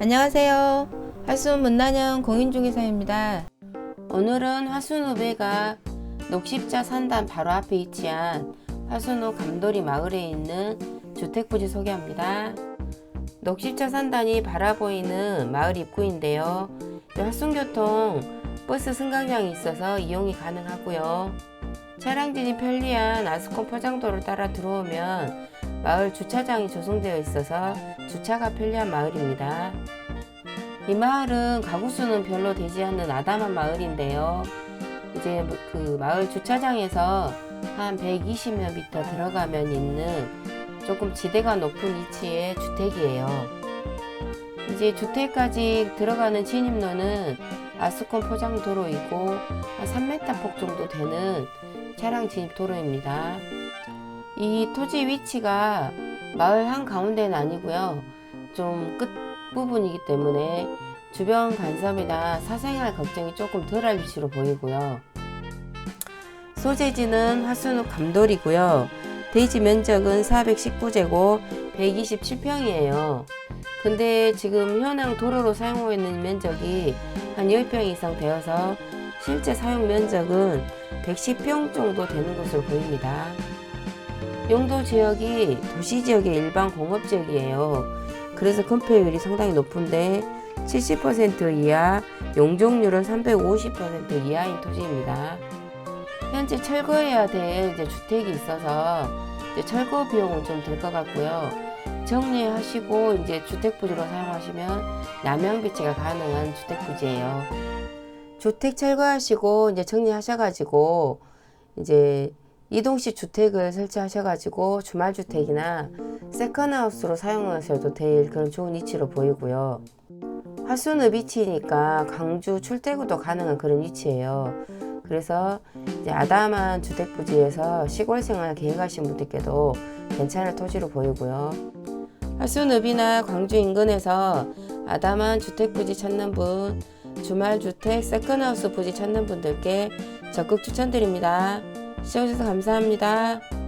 안녕하세요. 화순 문난영 공인중개사입니다. 오늘은 화순읍회가 녹십자 산단 바로 앞에 위치한 화순읍 감돌이 마을에 있는 주택부지 소개합니다. 녹십자 산단이 바라보이는 마을 입구인데요. 화순교통 버스 승강장이 있어서 이용이 가능하고요. 차량 진입 편리한 아스콘 포장도를 따라 들어오면 마을 주차장이 조성되어 있어서 주차가 편리한 마을입니다. 이 마을은 가구 수는 별로 되지 않는 아담한 마을인데요. 이제 그 마을 주차장에서 한 120여 미터 들어가면 있는 조금 지대가 높은 위치의 주택이에요. 이제 주택까지 들어가는 진입로는 아스콘 포장 도로이고 한 3m 폭 정도 되는 차량 진입 도로입니다. 이 토지 위치가 마을 한 가운데는 아니고요. 좀 끝 부분이기 때문에 주변 간섭이나 사생활 걱정이 조금 덜할 위치로 보이고요. 소재지는 화순읍 감돌이고요. 대지 면적은 419제곱 127평이에요. 근데 지금 현황 도로로 사용하고 있는 면적이 한 10평 이상 되어서 실제 사용 면적은 110평 정도 되는 것으로 보입니다. 용도 지역이 도시 지역의 일반 공업 지역이에요. 그래서 건폐율이 상당히 높은데 70% 이하, 용적률은 350% 이하인 토지입니다. 현재 철거해야 될 주택이 있어서 철거 비용은 좀 들 것 같고요. 정리하시고 이제 주택 부지로 사용하시면 남양 배치가 가능한 주택 부지예요. 주택 철거하시고 이제 정리하셔가지고 이제 이동식 주택을 설치하셔가지고 주말주택이나 세컨하우스로 사용하셔도 될 그런 좋은 위치로 보이고요. 화순읍 위치니까 광주 출퇴구도 가능한 그런 위치예요. 그래서 아담한 주택 부지에서 시골 생활 계획하신 분들께도 괜찮을 토지로 보이고요. 화순읍이나 광주 인근에서 아담한 주택 부지 찾는 분, 주말 주택 세컨하우스 부지 찾는 분들께 적극 추천드립니다. 시청해주셔서 감사합니다.